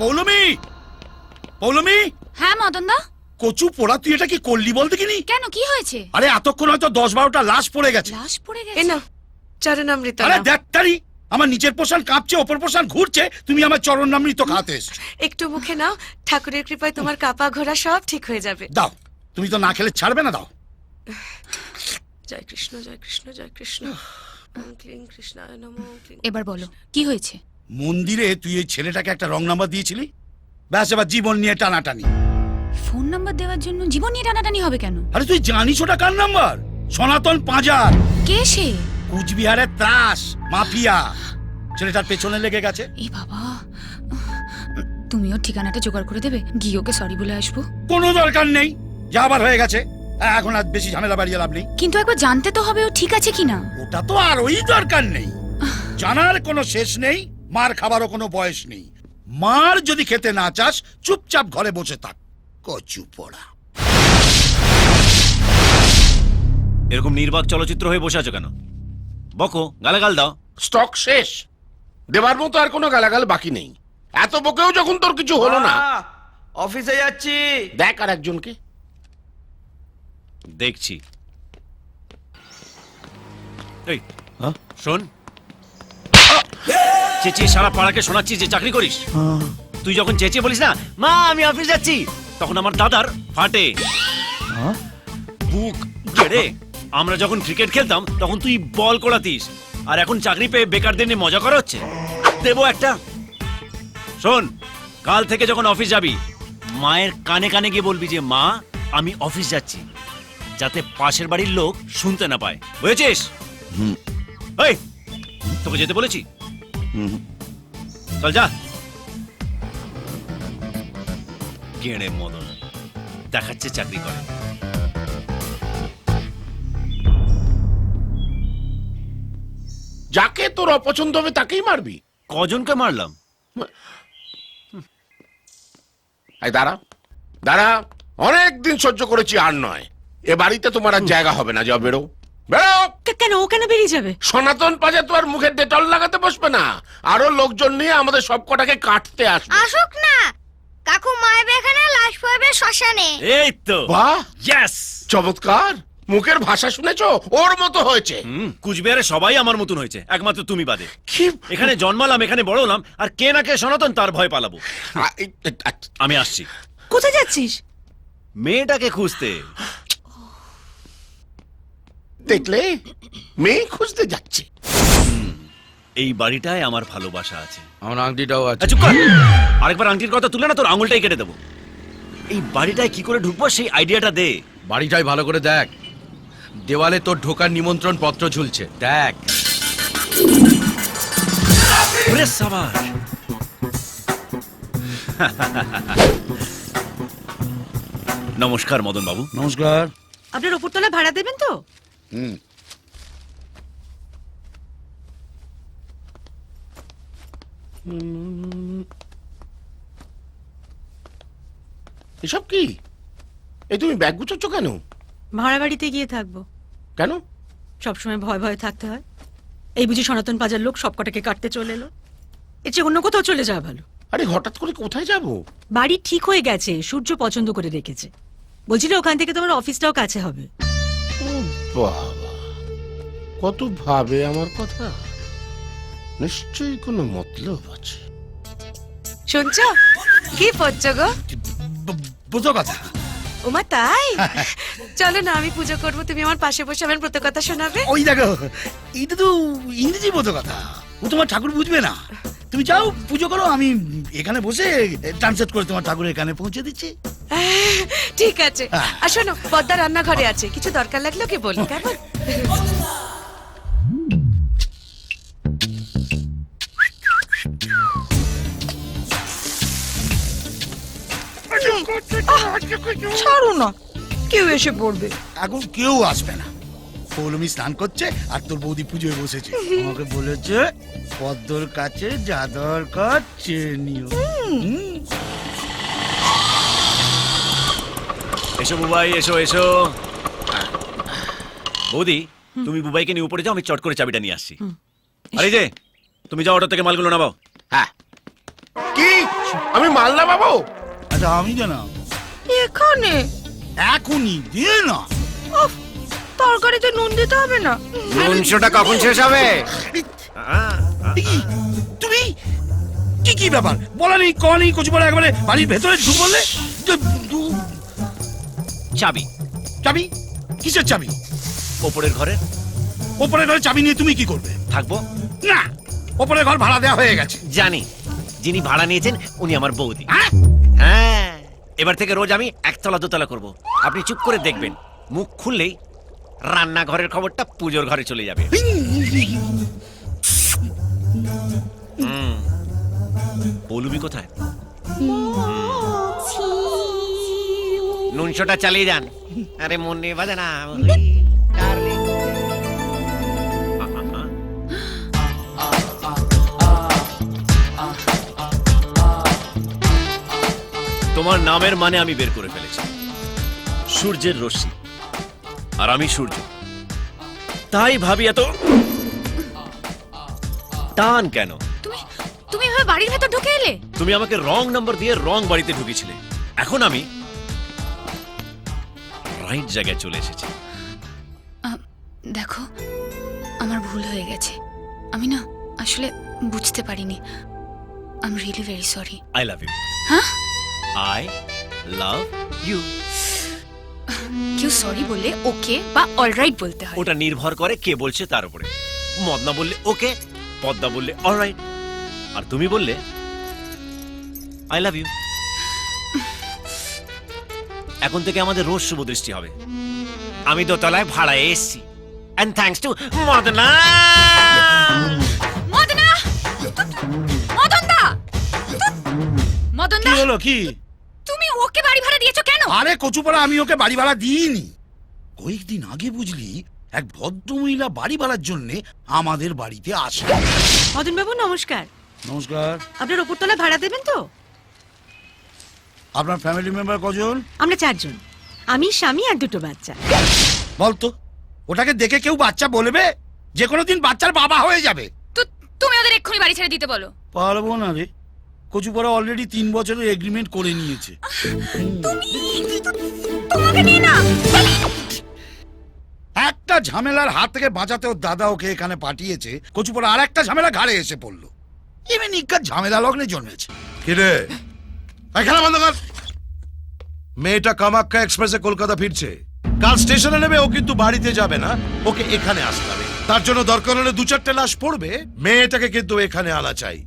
পৌলমি! পৌলমি! হ্যাঁ মদন দা কচু পোড়া তুই এটা কি করলি বল দেখিনি? কেন কি হয়েছে? আরে এতক্ষণ হয়তো দশ বারোটা লাশ পড়ে গেছে। লাশ পড়ে এ গেছে না চরণামৃত আরে। দেখ তারি আমার নিচের পোষণ কাঁপছে ওপর পোষণ ঘুরছে তুমি আমার চরণ নামৃত খাতে এসছো। একটু মুখে নাও ঠাকুরের কৃপায় তোমার কাপা ঘোরা সব ঠিক হয়ে যাবে। দাও তুমি তো না খেলে ছাড়বে না দাও। জয় কৃষ্ণ জয় কৃষ্ণ জয় কৃষ্ণ। ক্লিং কৃষ্ণায় নমঃ এবার বলো কি হয়েছে? মন্দিরে তুই এই ছেলেটাকে একটা রং নাম্বার দিয়েছিলি? ব্যাস এবার জীবন নিয়ে টানাটানি। ফোন নাম্বার দেওয়ার জন্য জীবন নিয়ে টানাটানি হবে কেন? আরে তুই জানিস ওটা কার নাম্বার সনাতন পাঁজার। কে সে? কুচবিহারের ত্রাস মাফিয়া। ছেলেটার পেছনে লেগে গেছে। এ বাবা তুমিও ঠিকানাটা জোগাড় করে দেবে গিয়ে ওকে সরি বলে আসব। কোনো দরকার নেই যা আবার হয়ে গেছে। এখন আর বেশি ঝামেলা বাড়িয়ে লাভ নেই। কিন্তু একবার জানতে তো হবে ও ঠিক আছে কিনা। ওটা তো আর ওই দরকার নেই। জানার কোনো শেষ নেই। মার খাবারও কোনো বয়স নেই। মার যদি খেতে না চাস চুপচাপ ঘরে বসে থাক। কচু পড়া। এরকম নির্বাক চলচ্চিত্র হয়ে বসে আছো কেন? বকো গালাগাল দাও। স্টক শেষ। দেবার মতো আর কোনো গালাগাল বাকি নেই। এত বকেও যখন তোর কিছু হলো না। অফিসে যাচ্ছি। দেখ আর একজনকে। দেখছি। এই শোন চেঁচিয়ে সারা পাড়াকে শোনাচ্ছি যে চাকরি করিস। তুই যখন চেঁচিয়ে বলিস না মা আমি অফিস যাচ্ছি তখন আমার দাদার ফাটে। বুক গেড়ে। আমরা যখন ক্রিকেট খেলতাম তখন তুই বল করাতিস আর এখন চাকরি পেয়ে বেকারদের নিয়ে মজা করা হচ্ছে? দেবো একটা। শোন কাল থেকে যখন অফিস যাবি মায়ের কানে কানে গিয়ে বলবি যে মা আমি অফিস যাচ্ছি। যাতে পাশের বাড়ির লোক শুনতে না পায়। বুঝেছিস? এই তোকে যেতে বলেছি? চল যা গেড়ে মদন দেখাচ্ছে চাকরি করে যাকে তোর অপছন্দ হবে তাকেই মারবি কজনকে মারলাম এই দাঁড়া দাঁড়া অনেক দিন সহ্য করেছি আর নয় এ বাড়িতে তোমার আর জায়গা হবে না যাও বেরো বেরো! কেন? ও কেন বেরিয়ে যাবে? সনাতন পাজা তো আর মুখে ডেটল লাগাতে বসবে না। আরও লোকজন নিয়ে আমাদের সব কটাকে কাটতে আসবে। আসুক না। কাকু মায়ের এখানে লাশ পাবে শ্মশানে। এই তো। বাহ! ইয়েস চমৎকার! মুখের ভাষা শুনেছো? ওর মতো হয়েছে। কুচবিহারে সবাই আমার মতন হয়েছে একমাত্র তুমি বাদে। কি? এখানে জন্মালাম এখানে বড় হলাম আর কে না কে সনাতন তার ভয় পালাবো। আমি আসছি। কোথায় যাচ্ছিস? মেয়েটাকে খুঁজতে। দেখলে মেয়ে খুঁজতে যাচ্ছে। এই বাড়িটায় আমার ভালোবাসা আছে। আমার আংটিটাও আছে। চুপ কর! আরেকবার আংটির কথা তুলে না তোর আঙুলটাই কেটে দেবো। এই বাড়িটায় কি করে ঢুকবো সেই আইডিয়াটা দে। বাড়িটাই ভালো করে দেখ। দেওয়ালে তোর ঢোকার নিমন্ত্রণ পত্র ঝুলছে। দেখ। নমস্কার মদন বাবু নমস্কার। আপনার ওপরতলা ভাড়া দেবেন তো? হুম। এসব কি? এই তুমি ব্যাগ গুছোচ্ছ কেন? ভাড়া বাড়িতে গিয়ে থাকব। কেন? সবসময় ভয় ভয়ে থাকতে হয়। এই বুঝি সনাতন পাজার লোক সব কটাকে কাটতে চলে এলো। এর চেয়ে অন্য কোথাও চলে যাওয়া ভালো। আরে হঠাৎ করে কোথায় যাব? বাড়ি ঠিক হয়ে গেছে সূর্য পছন্দ করে রেখেছে। বলছিল ওখান থেকে তোমার অফিসটাও কাছে হবে। বাবা কত ভাবে আমার কথা? নিশ্চয়ই কোনো মতলব আছে। শুনছ? কি পড়ছো গো? বুঝো কথা। ওমা তাই? চলো না আমি পুজো করব তুমি আমার পাশে বসে আমার ব্রত কথা শোনাবে। ওই দেখো এইটা তো ইংরেজি বোধ কথা। ও তোমার ঠাকুর বুঝবে না। তুমি যাও পুজো করো আমি এখানে বসে ট্রান্সলেট করে তোমার ঠাকুরের এখানে পৌঁছে দিচ্ছি। ঠিক আছে। আর শোনো পদ্মা রান্নাঘরে আছে। কিছু দরকার লাগলে ওকে বলি কেমন? ছাড়ো না কেউ এসে পড়বে। এখন কেউ আসবে না। পৌলমি স্নান করছে আর তোর বৌদি পুজোয় বসেছে। আমাকে বলেছে পদ্মর কাছে যা দরকার চেয়ে নিও এসো বুবাই এসো এসো। বৌদি তুমি বুবাইকে নিয়ে উপরে যাও আমি চট করে চাবিটা নিয়ে আসছি। আরে যে তুমি যাও অটো থেকে মালগুলো নামাও। হ্যাঁ। কি? আমি মালদা পাবো আচ্ছা আমি কেন এখানে? এখনই দে না। তরকারিতে নুন দিতে হবে না। নুনশোটা কখন শেষ হবে? তুমি? কি কি ব্যাপার? বলা নেই ক নেই কচু পড়া একবারে বাড়ির ভেতরে ঢুক বললে দু- চাবি। চাবি? কিসের চাবি? ওপরের ঘরে। ওপরের ঘরে চাবি নিয়ে তুমি কি করবে? থাকব। না ওপরের ঘর ভাড়া দেওয়া হয়ে গেছে। জানি। যিনি ভাড়া নিয়েছেন উনি আমার বৌদি। হ্যাঁ? হ্যাঁ এবার থেকে রোজ আমি একতলা দোতলা করব। আপনি চুপ করে দেখবেন মুখ খুললেই রান্নাঘরের খবরটা পুজোর ঘরে চলে যাবে। হুম। পৌলুমি কোথায়? নুনশোটা চালিয়ে যান। আরে মন নেই বাজে না তোমার নামের মানে আমি বের করে ফেলেছি। সূর্যের রশ্মি। আর আমি সূর্য। তাই ভাবি এত টান কেন? তুমি তুমি এভাবে বাড়ির ভেতর ঢুকে এলে? তুমি আমাকে রং নাম্বার দিয়ে রং বাড়িতে ঢুকেছিলে। এখন আমি রাইট জায়গায় চলে এসেছি। দেখো আমার ভুল হয়ে গেছে। আমি না আসলে বুঝতে পারিনি। I am really very sorry I love you হ্যাঁ? আই লাভ ইউ কেউ সরি বললে ওকে বা অলরাইট বলতে হয়। ওটা নির্ভর করে কে বলছে তার উপরে। মদনা বললে ওকে পদ্মা বললে অলরাইট আর তুমি বললে আই লাভ ইউ এখন থেকে আমাদের রোজ শুভ দৃষ্টি হবে। আমি দোতলায় ভাড়ায় এসেছি। And thanks to Madna! মদনা! মদন কি দা হলো কি? তুমি ওকে বাড়ি ভাড়া দিয়েছ কেন? আরে কচুপাড়া আমি ওকে বাড়ি ভাড়া দিইনি। কয়েকদিন আগে বুঝলি এক ভদ্র মহিলা বাড়ি ভাড়ার জন্য আমাদের বাড়িতে আসে। মদন বাবু নমস্কার। নমস্কার। আপনার ওপরতলা ভাড়া দেবেন তো? আপনার ফ্যামিলি মেম্বার কজন? আমরা চারজন। আমি স্বামী আর দুটো বাচ্চা। বলতো ওটাকে দেখে কেউ বাচ্চা বলবে? যে কোনো দিন বাচ্চার বাবা হয়ে যাবে। তো তুমি ওদের এক্ষুনি বাড়ি ছেড়ে দিতে বলো। পারব না রে। কচুপাড়া অলরেডি তিন বছরের এগ্রিমেন্ট করে নিয়েছে। তোমাকে নিয়ে না একটা ঝামেলার হাত থেকে বাঁচাতে ওর দাদা ওকে এখানে পাঠিয়েছে। কচুপাড়া আর একটা ঝামেলা ঘাড়ে এসে পড়ল। এমনি নিকার ঝামেলা লগ্নে জন্মেছে। কিরে? খেলা বন্ধ কর। মেয়েটা কামাখ্যা এক্সপ্রেসে কলকাতা ফিরছে। কাল স্টেশনে নেবে, ও কিন্তু বাড়িতে যাবে না। ওকে এখানে আসতে হবে। তার জন্য দরকার হলে দু চারটে লাশ পড়বে। মেয়েটাকে কিন্তু এখানে আনা চাই।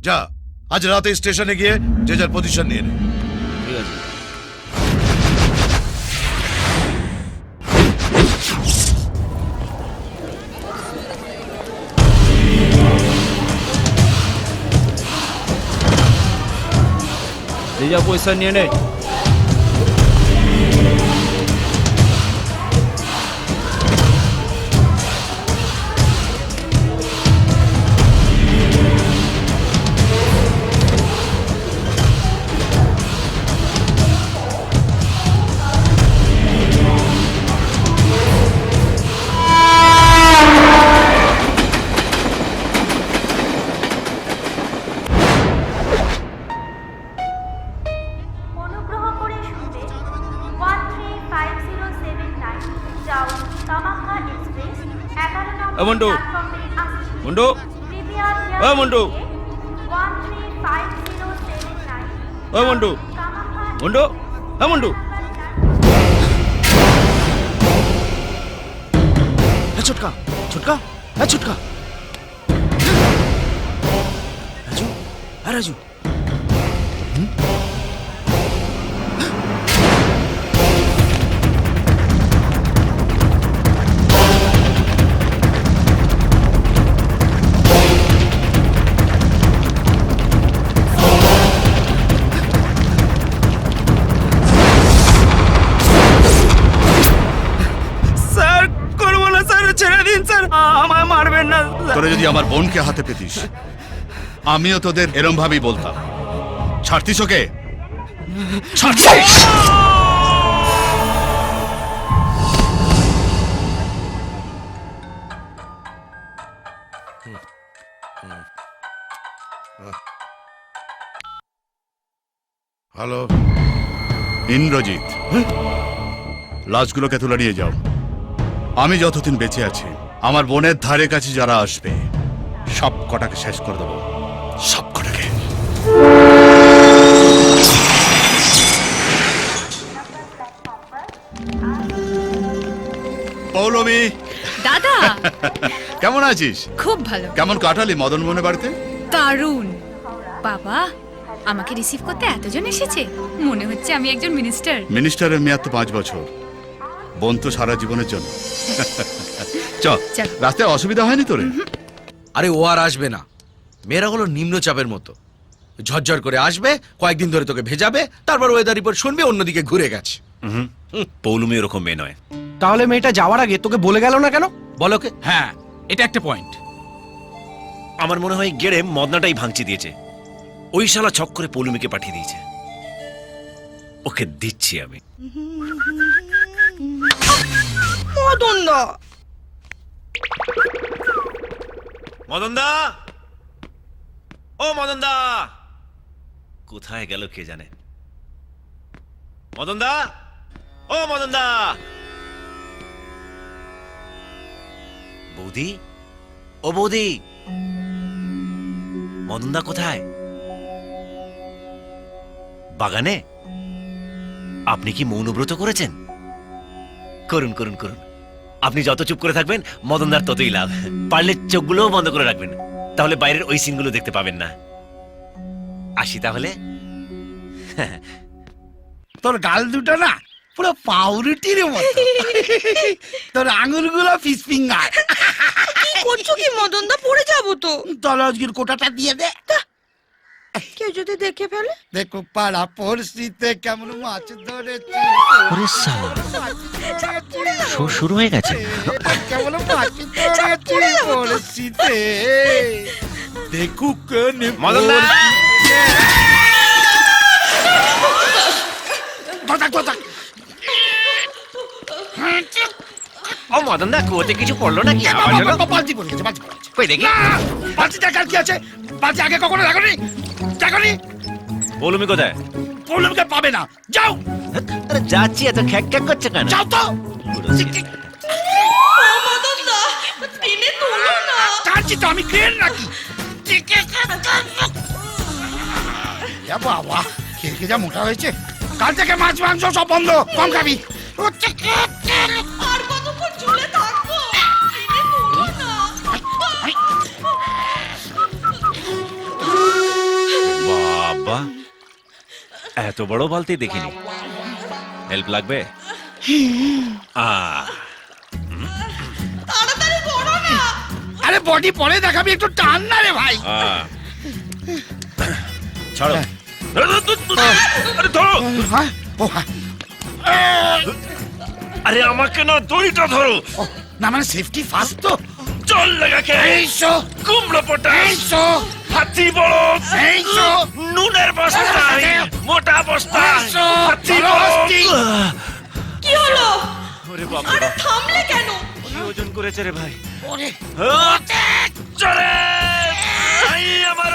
যা, আজ রাতে স্টেশনে গিয়ে যে যার পজিশন নিয়ে নে। ঠিক আছে। 要卫生的呢。নাইন ও মন্টু কামাখ্যা মন্টু হ্যাঁ মন্টু হ্যাঁ তোরা যদি আমার বোনকে হাতে পেতিস আমিও তোদের এরম ভাবেই বলতাম। ছাড়তিস ওকে? ছাড়তিস! হ্যালো। ইন্দ্রজিৎ লাশগুলোকে তুলে নিয়ে যাও। আমি যতদিন বেঁচে আছি আমার বোনের ধারে কাছে যারা আসবে সব কটাকে শেষ করে দেবো। সব কটাকে। পৌলমী। দাদা! কেমন আছিস? খুব ভালো। কেমন কাটালি মদন মনে বাড়িতে? দারুণ। বাবা আমাকে রিসিভ করতে এতজন এসেছে? মনে হচ্ছে আমি একজন মিনিস্টার মিনিস্টারের মেয়াদ তো পাঁচ বছর। বোন তো সারা জীবনের জন্য। চ চল। রাস্তায় অসুবিধা হয়নি তোরে? আরে ও আর আসবে না। মেয়েরা হলো নিম্নচাপের মতো। ঝরঝর করে আসবে কয়েকদিন ধরে তোকে ভেজাবে তারপর ওয়েদার রিপোর্ট শুনবে অন্যদিকে ঘুরে গেছে। হুম পৌলুমি ওরকম মেয়ে নয়। তাহলে মেয়েটা যাওয়ার আগে তোকে বলে গেল না কেন? বলো কে? হ্যাঁ এটা একটা পয়েন্ট আমার মনে হয় গেড়ে মদনাটাই ভাঙচি দিয়েছে। ওই শালা ছক করে পৌলুমিকে পাঠিয়ে দিয়েছে। ওকে দিচ্ছি আমি। মদন দা ও মদন দা কোথায় গেল কে জানে? মদন দা ও মদন দা বৌদি? ও বৌদি! মদন দা কোথায়? বাগানে? আপনি কি মৌনব্রত করেছেন? করুন করুন করুন। আপনি যত চুপ করে থাকবেন মদনদার ততই লাভ। পারলে চোখগুলোও বন্ধ করে রাখবেন। তাহলে বাইরের ওই সিনগুলো দেখতে পাবেন না। আসি তাহলে। তোর গাল দুটো না পুরো পাউরুটির মতো। তোর আঙুলগুলো ফিস ফিঙ্গার। করছ কি মদন দা পড়ে যাব তো। তোর আজকের কোটাটা দিয়ে দে। কেউ যদি দেখে ফেলে? দেখো পাড়া পরিস্থিতিতে কেমন মাছ ধরেছি। ওরে সালা। শো শুরু হয়ে গেছে। কেমন মাছ ধরেছি দেখুক ও মদন দা কুয়োতে কিছু পড়ল নাকি? হলো বালতি পড়ে গেছে বালতি পড়ে গেছে কই দেখি। বালতি দেখার কি আছে। বালতি আগে কখনো দেখনি। দেখনি পৌলুমি কোথায়? পাবে না। যাও! আরে যাচ্ছি এত খ্যাক খ্যাক করছে কেন? যাও তো! কাঁদছি তো আমি ক্রেন নাকি? বাবা খেয়ে খেয়ে যা মোটা হয়েছে? কাল থেকে মাছ মাংস সব বন্ধ কম খাবি। এত বড় বালতি দেখিনি। হেল্প লাগবে? আহ। আরে বডি পরে দেখাবি একটু টান না রে ভাই। আহ। ছাড়ো। আরে ধরো। হ্যাঁ? হ্যাঁ। আরে আমাকে না দড়িটা ধরো। ও, না মানে সেফটি ফার্স্ট তো। চল লাগাকে। এইসো কুমড়ো পটাশ। এইসো হাতি বড়। এইসো নুনের বস্তা। মোটা বস্তা। এইসো হাতি বড় বড়। কি হলো? ওরে বাপ রে বাপ। থামলে কেন? কি ওজন করেছে রে ভাই? ওরে। হ্যাঁ? চলে। আই আমার।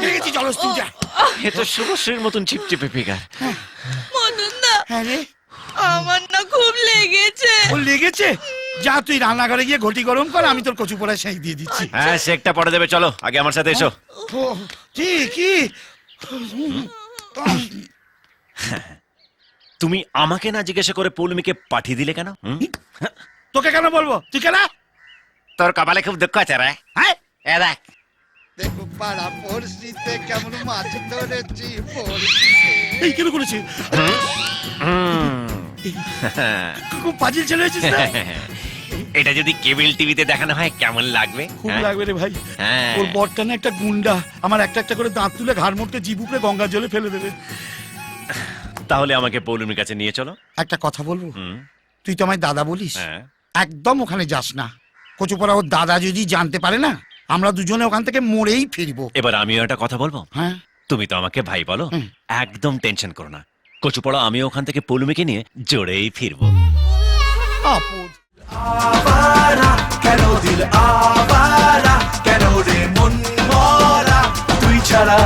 পেয়ে গেছি চলো তুই যা। এ তো শুভশ্রীর মতন চিপচিপে ফিগার। মদন দা আমার না খুব লেগেছে। ও লেগেছে? যা তুই রান্নাঘরে গিয়ে ঘটি গরম কর আমি তোর কচু পোড়ায় সেই দিয়ে দিচ্ছি। হ্যাঁ শেকটা পরে দেবে চলো আগে আমার সাথে এসো। ও, কি কি? তুমি আমাকে না জিজ্ঞাসা করে পৌলমিকে পাঠিয়ে দিলে কেন হুম? তোকে কেন বলব? তুই কেন তোর কপালে খুব দুঃখ আছে রে। হ্যাঁ? এ দেখ। দেখো পাড়া পরিস্থিতিতে কেমন মাছ ধরেছি এই কেন করেছি খুব পাজিল ছেলে হয়েছিস এটা যদি কেবল টিভিতে দেখানো হয় কেমন লাগবে? খুব হ্যাঁ? লাগবে রে ভাই। হ্যাঁ। ওর বরটা না একটা গুন্ডা আমার একটা একটা করে দাঁত তুলে ঘাড় মোটকে জিবুকে গঙ্গার জলে ফেলে দেবে। তাহলে আমাকে পৌলমির কাছে নিয়ে চলো। একটা কথা বলব? তুই তো আমায় দাদা বলিস। হ্যাঁ। একদম ওখানে যাস না। কচুপড়া ওর দাদা যদি জানতে পারে না আমরা দুজনে ওখান থেকে মরেই ফিরবো। এবার আমিও একটা কথা বলব? হ্যাঁ। তুমি তো আমাকে ভাই বলো একদম টেনশন করো না। কচু পড়া আমি ওখান থেকে পলুমিকে নিয়ে জোরেই ফিরব। আপুর কেন দিল কেন রে মন মরা? তুই ছাড়া